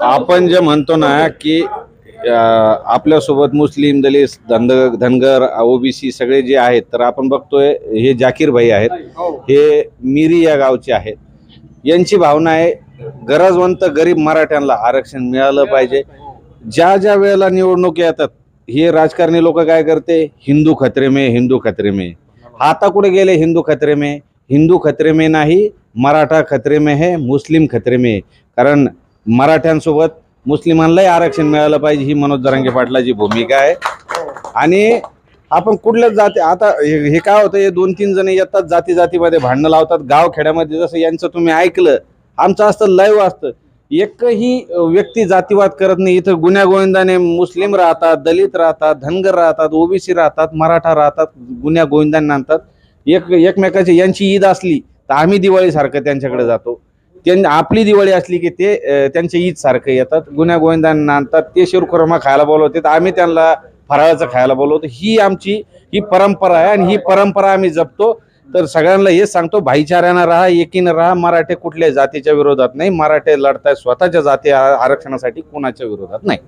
आपण जे म्हणतो ना की आपल्यासोबत मुस्लिम दलित धंद धनगर ओबीसी सगळे जे आहेत तर आपण बघतोय हे जाकीर भाई आहेत. हे. मिरी या गावचे आहेत. यांची भावना आहे गरजवंत गरीब मराठ्यांना आरक्षण मिळालं पाहिजे. ज्या ज्या वेळेला निवडणूक येतात हे राजकारणी लोक काय करते? हिंदू खतरे में हिंदू खतरे में. आता कुठे गेले हिंदू खतरे में? हिंदू खतरे में नाही मराठा खतरे में है मुस्लिम खतरे में. है. कारण मराठ्यांसोबत मुस्लिमांनाही आरक्षण मिळालं पाहिजे ही मनोज दरांगे पाटलाची भूमिका आहे. आणि आपण कुठल्याच जाती आता हे हे काय होतं हे दोन तीन जण येतात जाती जातीमध्ये भांडणं लावतात गाव खेड्यामध्ये जसं यांचं तुम्ही ऐकलं आमचं असतं लाईव्ह असतं एकही व्यक्ती जातीवाद करत नाही इथं गुन्ह्या गोविंदाने मुस्लिम राहतात दलित राहतात धनगर राहतात ओबीसी राहतात मराठा राहतात गुन्ह्या गोविंदांना आणतात. एक एकमेकाची यांची ईद असली तर आम्ही दिवाळीसारखं त्यांच्याकडे जातो. त्यां आपली दिवाळी असली की ते अं, त्यांच्या ईद सारखं येतात. गुन्ह्या गोविंदांना आणतात. ते शिरखुर्मा खायला बोलवते तर आम्ही त्यांना फराळाचं खायला बोलवतो. ही आमची ही परंपरा आहे आणि ही परंपरा आम्ही जपतो. तर सगळ्यांना हेच सांगतो भाईचाऱ्यानं राहा एकीनं राहा. मराठे कुठल्याही जातीच्या विरोधात नाही. मराठे लढताय स्वतःच्या जाती आरक्षणासाठी कोणाच्या विरोधात नाही.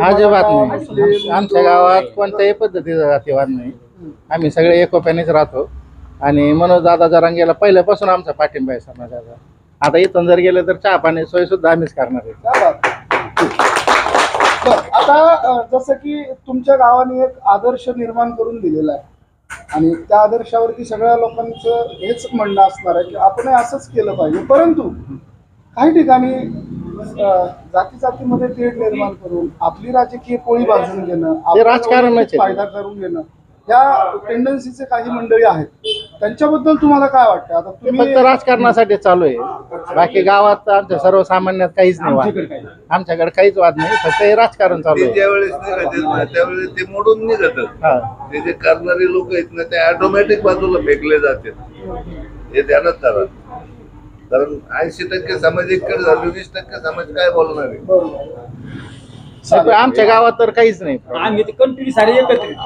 अजिबात मराठा, नाही. आमच्या गावात कोणत्याही पद्धतीचा जातीवाद नाही. आम्ही सगळे एकोप्यानेच राहतो. आणि मनोज दादा जरांगेला पहिल्यापासून आमचा पाठिंबा आहे समाजाचा. आता इथून जर गेलं तर चहा पाणी सोय सुद्धा आम्हीच करणार आहे. आता जसं की तुमच्या गावाने एक आदर्श निर्माण करून दिलेला आहे. आणि त्या आदर्शावरती सगळ्या लोकांचं हेच म्हणणं असणार आहे की आपण असंच केलं पाहिजे. परंतु काही ठिकाणी जाती जातीमध्ये तेढ निर्माण करून आपली राजकीय पोळी बाजून घेणं आहे. फायदा करून घेणं या टेंडन्सीचे काही मंडळी आहेत. त्यांच्याबद्दल तुम्हाला काय वाटतं आता ते फक्त राजकारणासाठी चालू आहे. बाकी गावात आमच्या सर्वसामान्यात काहीच नाही वाद. आमच्याकडे काहीच वाद नाही. फक्त हे राजकारण चालू ते आहे ज्यावेळेस त्यावेळेस ते मोडून निघतात. हा. ते जे करणारे लोक आहेत ना ते ऑटोमॅटिक बाजूला फेकले जातात. हे ध्यानात धरा कारण ऐंशी टक्के समाज इकडे झाले वीस टक्के समाज काय बोलणार आहे? बरोबर. आमच्या गावात तर काहीच नाही. आम्ही ते कंटिन्यू सारे एकत्रित